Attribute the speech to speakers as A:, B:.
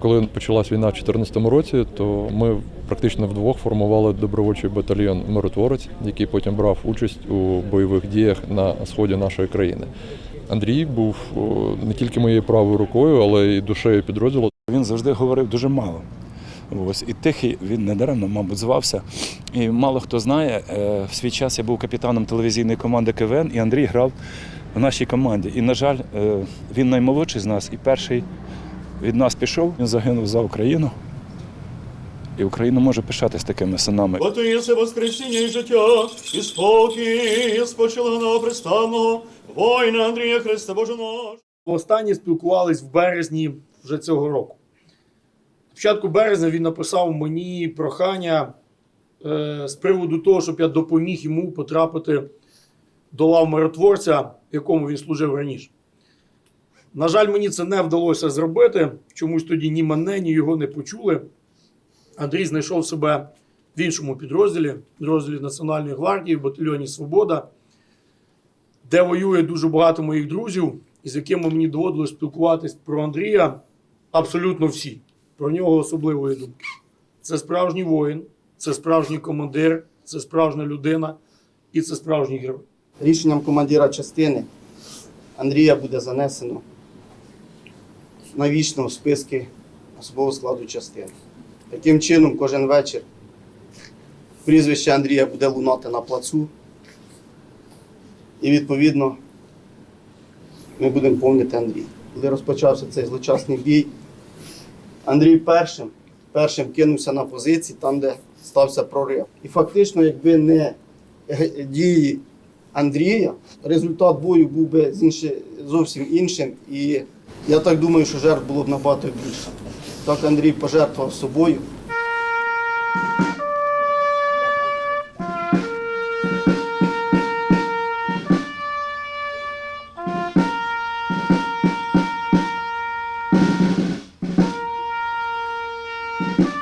A: Коли почалась війна в 2014 році, то ми практично вдвох формували добровольчий батальйон Миротворець, який потім брав участь у бойових діях на сході нашої країни. Андрій був не тільки моєю правою рукою, але й душею підрозділу.
B: Він завжди говорив дуже мало. Ось і тихий він недаремно, мабуть, звався. І мало хто знає, е, в свій час я був капітаном телевізійної команди КВН, і Андрій грав в нашій команді. І, на жаль, е, він наймолодший з нас і перший від нас пішов. Він загинув за Україну. І Україна може пишатись такими синами.
C: Єси воскресіння і життя, і спокій, і спочилого пристанного, воїна Андрія Христа Боже наш.
D: Останні спілкувались в березні вже цього року. Початку березня він написав мені прохання е, з приводу того, щоб я допоміг йому потрапити до лав миротворця, в якому він служив раніше. На жаль, мені це не вдалося зробити. Чомусь тоді ні мене, ні його не почули. Андрій знайшов себе в іншому підрозділі, підрозділі Національної гвардії, в батальйоні Свобода, де воює дуже багато моїх друзів, із якими мені доводилось спілкуватись про Андрія. Абсолютно всі. Про нього особливої думки. Це справжній воїн, це справжній командир, це справжня людина і це справжній герой.
E: Рішенням командира частини Андрія буде занесено навічно в списки особового складу частини. Таким чином, кожен вечір прізвище Андрія буде лунати на плацу. І відповідно ми будемо помнити Андрія. Коли розпочався цей злочасний бій, Андрій першим, першим кинувся на позиції там, де стався прорив. І фактично, якби не дії Андрія, результат бою був би зовсім іншим. І я так думаю, що жертв було б набагато більше. Так Андрій пожертвував собою. Thank you.